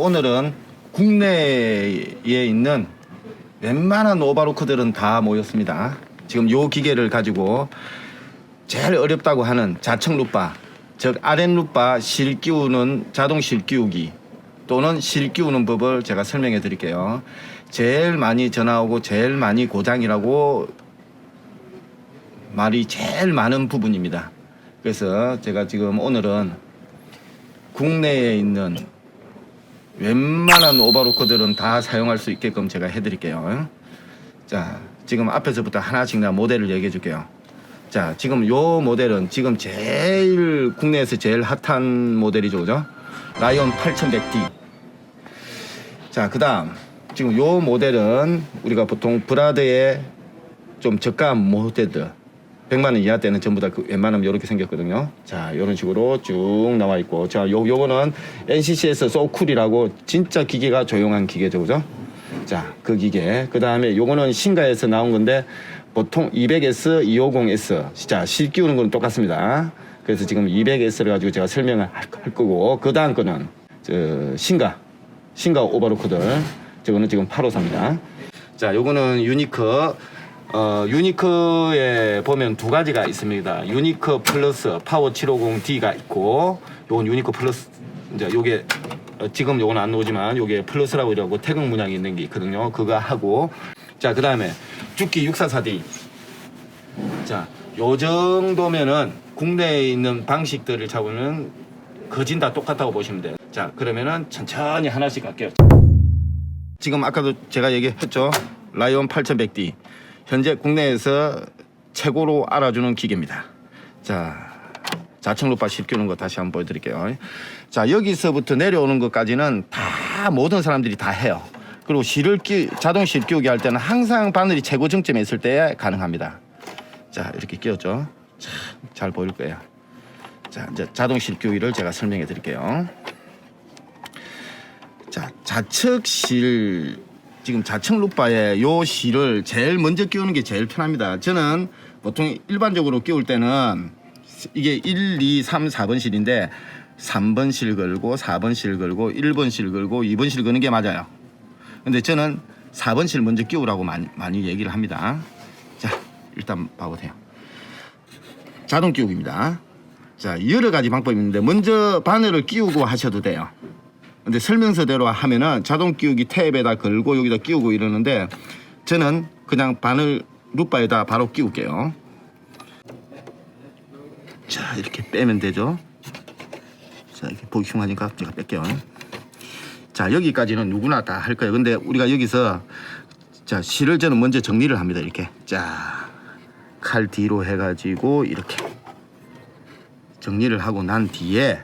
오늘은 국내에 있는 웬만한 오바로크들은 다 모였습니다. 지금 요 기계를 가지고 제일 어렵다고 하는 자청 루바, 즉 아랫 루바 실 끼우는 자동 실 끼우기 또는 실 끼우는 법을 제가 설명해 드릴게요. 제일 많이 전화 오고 제일 많이 고장이라고 말이 제일 많은 부분입니다. 그래서 제가 지금 오늘은 국내에 있는 웬만한 오버로커들은 다 사용할 수 있게끔 제가 해드릴게요. 자, 지금 앞에서부터 하나씩 나 모델을 얘기해 줄게요. 자, 지금 요 모델은 지금 제일 국내에서 제일 핫한 모델이죠, 그죠? 라이온 8100D. 자, 그 다음, 지금 요 모델은 우리가 보통 브라드의 좀 저가한 모델들, 100만 원 이하 때는 전부 다 그 웬만하면 이렇게 생겼거든요. 자, 이런 식으로 쭉 나와 있고, 자, 요 요거는 NCC에서 소쿨이라고 진짜 기계가 조용한 기계죠, 그죠? 자, 그 기계. 그 다음에 요거는 신가에서 나온 건데 보통 200S, 250S, 진짜 실 끼우는 거는 똑같습니다. 그래서 지금 200S를 가지고 제가 설명을 할, 할 거고, 그 다음 거는 저 신가, 신가 오버로크들. 저거는 지금 853입니다. 자, 요거는 유니크. 어, 유니크에 보면 두 가지가 있습니다. 유니크 플러스 파워 750D가 있고, 요건 유니크 플러스, 이제 요게, 어, 지금 요건 안 나오지만, 요게 플러스라고 이러고 태극 문양이 있는 게 있거든요. 그거 하고, 자, 그 다음에 죽기 644D. 자, 요 정도면은 국내에 있는 방식들을 잡으면 거진 다 똑같다고 보시면 돼요. 자, 그러면은 천천히 하나씩 갈게요. 지금 아까도 제가 얘기했죠. 라이온 8100D. 현재 국내에서 최고로 알아주는 기계입니다. 자, 자청 루파 실 끼우는 거 다시 한번 보여드릴게요. 자, 여기서부터 내려오는 것까지는 다 모든 사람들이 다 해요. 그리고 실을 끼, 자동 실 끼우기 할 때는 항상 바늘이 최고 정점에 있을 때 가능합니다. 자, 이렇게 끼웠죠. 참, 잘 보일 거예요. 자, 이제 자동 실 끼우기를 제가 설명해 드릴게요. 자, 좌측 실 지금 좌측 루바에 요 실을 제일 먼저 끼우는 게 제일 편합니다. 저는 보통 일반적으로 끼울 때는 이게 1, 2, 3, 4번 실인데 3번 실 걸고 4번 실 걸고 1번 실 걸고 2번 실 거는 게 맞아요. 근데 저는 4번 실 먼저 끼우라고 많이, 많이 얘기를 합니다. 자, 일단 봐보세요. 자동 끼우기입니다. 자, 여러 가지 방법이 있는데 먼저 바늘을 끼우고 하셔도 돼요. 근데 설명서대로 하면은 자동 끼우기 탭에다 걸고 여기다 끼우고 이러는데 저는 그냥 바늘 루바에다 바로 끼울게요. 자 이렇게 빼면 되죠. 자 이렇게 보기 흉하니까 제가 뺄게요. 자 여기까지는 누구나 다 할 거예요. 근데 우리가 여기서 자 실을 저는 먼저 정리를 합니다. 이렇게 자 칼 뒤로 해가지고 이렇게 정리를 하고 난 뒤에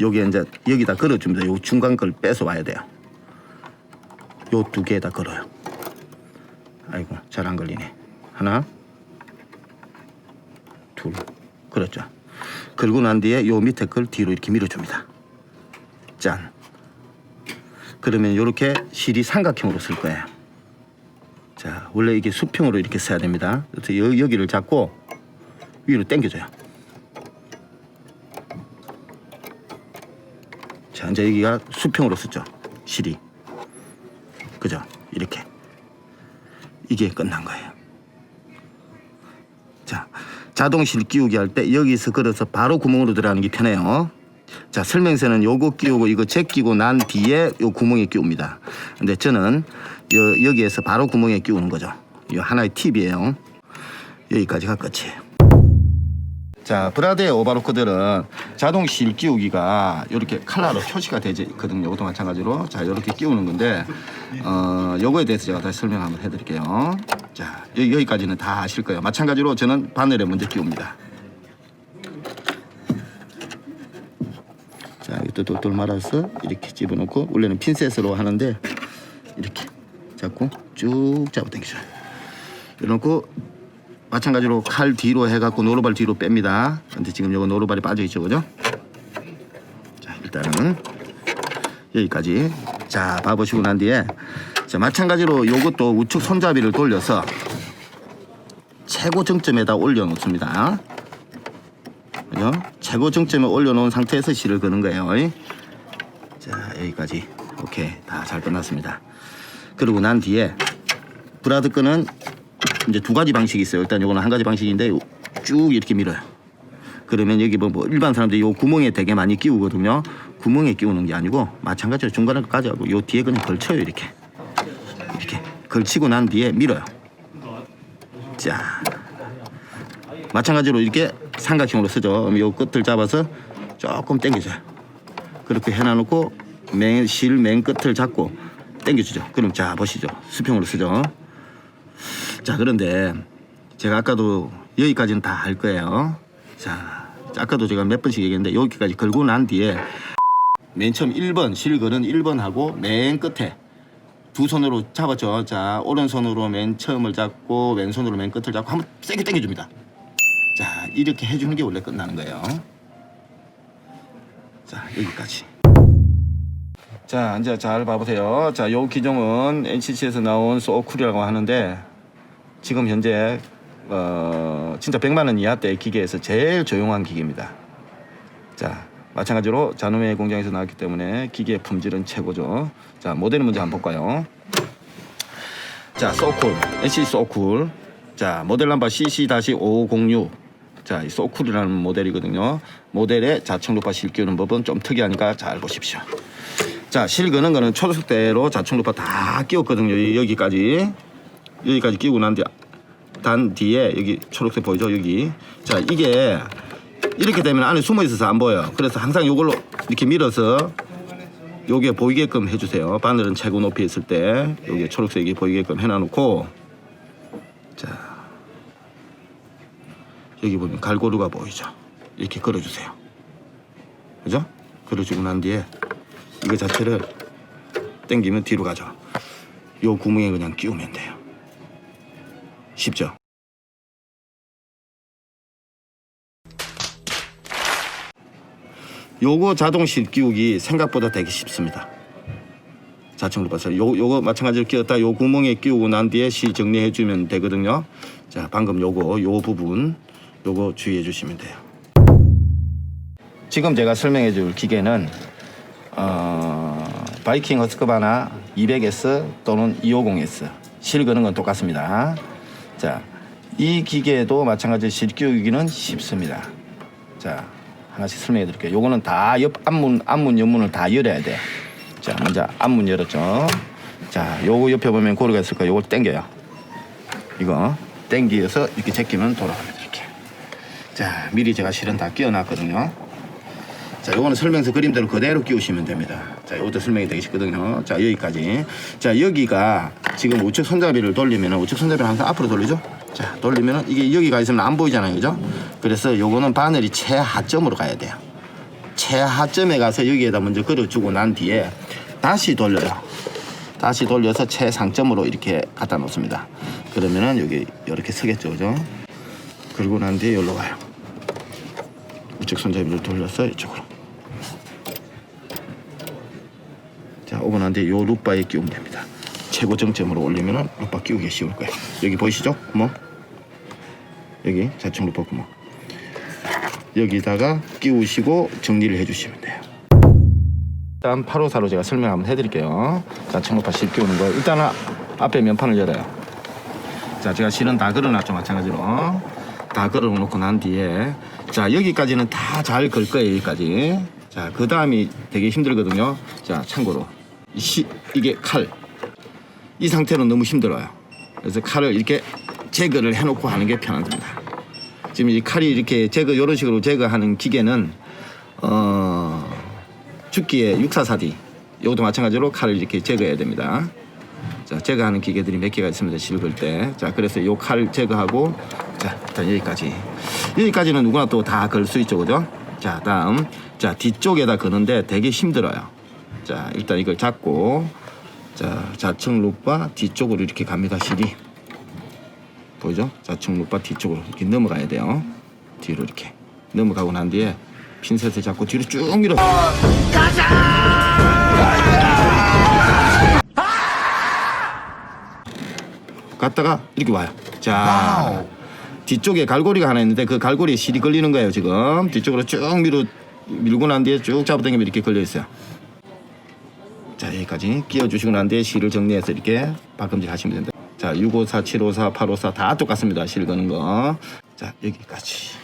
여기 이제 여기다 걸어줍니다. 요 중간 걸 빼서 와야 돼요. 요 두 개에다 걸어요. 아이고 잘 안 걸리네. 하나, 둘, 그렇죠. 걸고 난 뒤에 요 밑에 걸 뒤로 이렇게 밀어줍니다. 짠. 그러면 이렇게 실이 삼각형으로 쓸 거예요. 자, 원래 이게 수평으로 이렇게 써야 됩니다. 그래서 여, 여기를 잡고 위로 당겨줘요. 이제 여기가 수평으로 쓰죠. 실이. 그죠? 이렇게. 이게 끝난 거예요. 자, 자동 실 끼우기 할 때 여기서 걸어서 바로 구멍으로 들어가는 게 편해요. 자, 설명서는 요거 끼우고 이거 제끼고 난 뒤에 요 구멍에 끼웁니다. 근데 저는 여, 여기에서 바로 구멍에 끼우는 거죠. 이 하나의 팁이에요. 여기까지가 끝이에요. 자, 브라데의 오바로크들은 자동 실 끼우기가 이렇게 칼라로 표시가 되지 있거든요. 이것도 마찬가지로. 자, 이렇게 끼우는 건데, 어, 요거에 대해서 제가 다시 설명 한번 해드릴게요. 자, 여기, 여기까지는 다 아실 거예요. 마찬가지로 저는 바늘에 먼저 끼웁니다. 자, 이것도 돌돌 말아서 이렇게 집어넣고, 원래는 핀셋으로 하는데, 이렇게 잡고 쭉 잡아 당겨줘요. 이러고 마찬가지로 칼 뒤로 해갖고 노루발 뒤로 뺍니다. 근데 지금 요거 노루발이 빠져 있죠, 그죠? 자, 일단은 여기까지. 자, 봐보시고 난 뒤에 자, 마찬가지로 요것도 우측 손잡이를 돌려서 최고 정점에다 올려놓습니다. 그죠? 최고 정점에 올려놓은 상태에서 실을 거는 거예요. 이. 자 여기까지 오케이 다 잘 끝났습니다. 그리고 난 뒤에 브라드 끈은 이제 두 가지 방식이 있어요. 일단 이거는 한 가지 방식인데 쭉 이렇게 밀어요. 그러면 여기 뭐, 뭐 일반 사람들이 요 구멍에 되게 많이 끼우거든요. 구멍에 끼우는 게 아니고 마찬가지로 중간에까지 하고 요 뒤에 그냥 걸쳐요 이렇게 이렇게 걸치고 난 뒤에 밀어요. 자 마찬가지로 이렇게 삼각형으로 쓰죠. 요 끝을 잡아서 조금 당겨줘요. 그렇게 해놔놓고 맨, 실맨 끝을 잡고 당겨주죠. 그럼 자 보시죠. 수평으로 쓰죠. 자 그런데 제가 아까도 여기까지는 다 할 거예요. 자 아까도 제가 몇 번씩 얘기했는데 여기까지 걸고 난 뒤에 맨 처음 1번 실걸은 1번 하고 맨 끝에 두 손으로 잡았죠. 자 오른손으로 맨 처음을 잡고 왼손으로 맨 끝을 잡고 한번 세게 당겨줍니다. 자 이렇게 해주는 게 원래 끝나는 거예요. 자 여기까지. 자 이제 잘 봐보세요. 자 요 기종은 NCC에서 나온 소쿨이라고 하는데 지금 현재 어 진짜 100만 원 이하 대 기계에서 제일 조용한 기계입니다. 자 마찬가지로 자노메 공장에서 나왔기 때문에 기계 품질은 최고죠. 자 모델을 먼저 한번 볼까요? 자 소쿨 NCC 소쿨 자 모델 넘버 CC-506 자, 이 소쿨이라는 모델이거든요. 모델의 자충 루파 실 끼우는 법은 좀 특이하니까 잘 보십시오. 자, 실 거는 초록색대로 자충 루파 다 끼웠거든요. 여- 여기까지. 여기까지 끼우고 난 뒤, 단 뒤에 여기 초록색 보이죠? 여기. 자, 이게 이렇게 되면 안에 숨어 있어서 안 보여요. 그래서 항상 이걸로 이렇게 밀어서 요게 보이게끔 해주세요. 바늘은 최고 높이 있을 때 여기 초록색이 보이게끔 해놔놓고 자 여기 보면 갈고루가 보이죠. 이렇게 걸어주세요. 그죠? 걸어주고 난 뒤에 이거 자체를 당기면 뒤로 가죠. 요 구멍에 그냥 끼우면 돼요. 쉽죠? 요거 자동실 끼우기 생각보다 되게 쉽습니다. 자청로 봤어요. 요 요거 마찬가지로 끼웠다 요 구멍에 끼우고 난 뒤에 실 정리해 주면 되거든요. 자, 방금 요거 요 부분 요거 주의해 주시면 돼요. 지금 제가 설명해 줄 기계는 어, 바이킹 허스크바나 200S 또는 250S 실 거는 건 똑같습니다. 자, 이 기계도 마찬가지로 실 끼우기는 쉽습니다. 자, 하나씩 설명해 드릴게요. 요거는 다 옆 앞문 앞문 옆문을 다 열어야 돼. 자, 먼저 앞문 열었죠. 자, 요거 옆에 보면 고리가 있을 거예요. 요걸 당겨요. 이거 당겨서 이렇게 제끼면 돌아갑니다. 이렇게. 자, 미리 제가 실은 다 끼워놨거든요. 자, 요거는 설명서 그림대로 그대로 끼우시면 됩니다. 자, 요것도 설명이 되게 쉽거든요. 자, 여기까지. 자, 여기가 지금 우측 손잡이를 돌리면은 우측 손잡이를 항상 앞으로 돌리죠. 자, 돌리면은 이게 여기가 있으면 안 보이잖아요. 그죠? 그래서 요거는 바늘이 최하점으로 가야 돼요. 최하점에 가서 여기에다 먼저 걸어주고 난 뒤에 다시 돌려요. 다시 돌려서 최상점으로 이렇게 갖다 놓습니다. 그러면은 여기 이렇게 서겠죠, 그죠? 그리고 난 뒤에 여기로 가요. 우측 손잡이를 돌려서 이쪽으로. 자, 오고 난 뒤에 요 루바에 끼우면 됩니다. 최고 정점으로 올리면은 루바 끼우기 쉬울 거예요. 여기 보이시죠? 구멍? 여기 자충 루바 구멍. 여기다가 끼우시고 정리를 해주시면 돼요. 일단 854로 제가 설명 한번 해드릴게요. 자, 청루파 실 끼우는 거. 일단은 앞에 면판을 열어요. 자, 제가 실은 다 걸어놨죠. 마찬가지로. 다 걸어놓고 난 뒤에. 자, 여기까지는 다 잘 걸 거예요. 여기까지. 자, 그 다음이 되게 힘들거든요. 자, 참고로. 이 시, 이게 칼. 이 상태로 너무 힘들어요. 그래서 칼을 이렇게 제거를 해놓고 하는 게 편합니다. 지금 이 칼이 이렇게 제거 이런 식으로 제거하는 기계는 어 죽기에 644D 이것도 마찬가지로 칼을 이렇게 제거해야 됩니다. 자 제거하는 기계들이 몇 개가 있습니다. 실을 때. 자 그래서 요 칼 제거하고 자 일단 여기까지 여기까지는 누구나 또 다 걸 수 있죠, 그죠? 자 다음 자 뒤쪽에다 거는데 되게 힘들어요. 자 일단 이걸 잡고 자 좌측 루바 뒤쪽으로 이렇게 갑니다. 실이. 보이죠? 좌측 루바 뒤쪽으로 이렇게 넘어가야 돼요. 뒤로 이렇게 넘어가고 난 뒤에 핀셋을 잡고 뒤로 쭉 밀어. 갔다가 이렇게 와요. 자 뒤쪽에 갈고리가 하나 있는데 그 갈고리에 실이 걸리는 거예요 지금 뒤쪽으로 쭉 밀어 밀고 난 뒤에 쭉 잡아당기면 이렇게 걸려 있어요. 자 여기까지 끼워주시고 난 뒤에 실을 정리해서 이렇게 발금질 하시면 됩니다. 자 654, 754, 854 다 똑같습니다. 실 거는 거. 자 여기까지.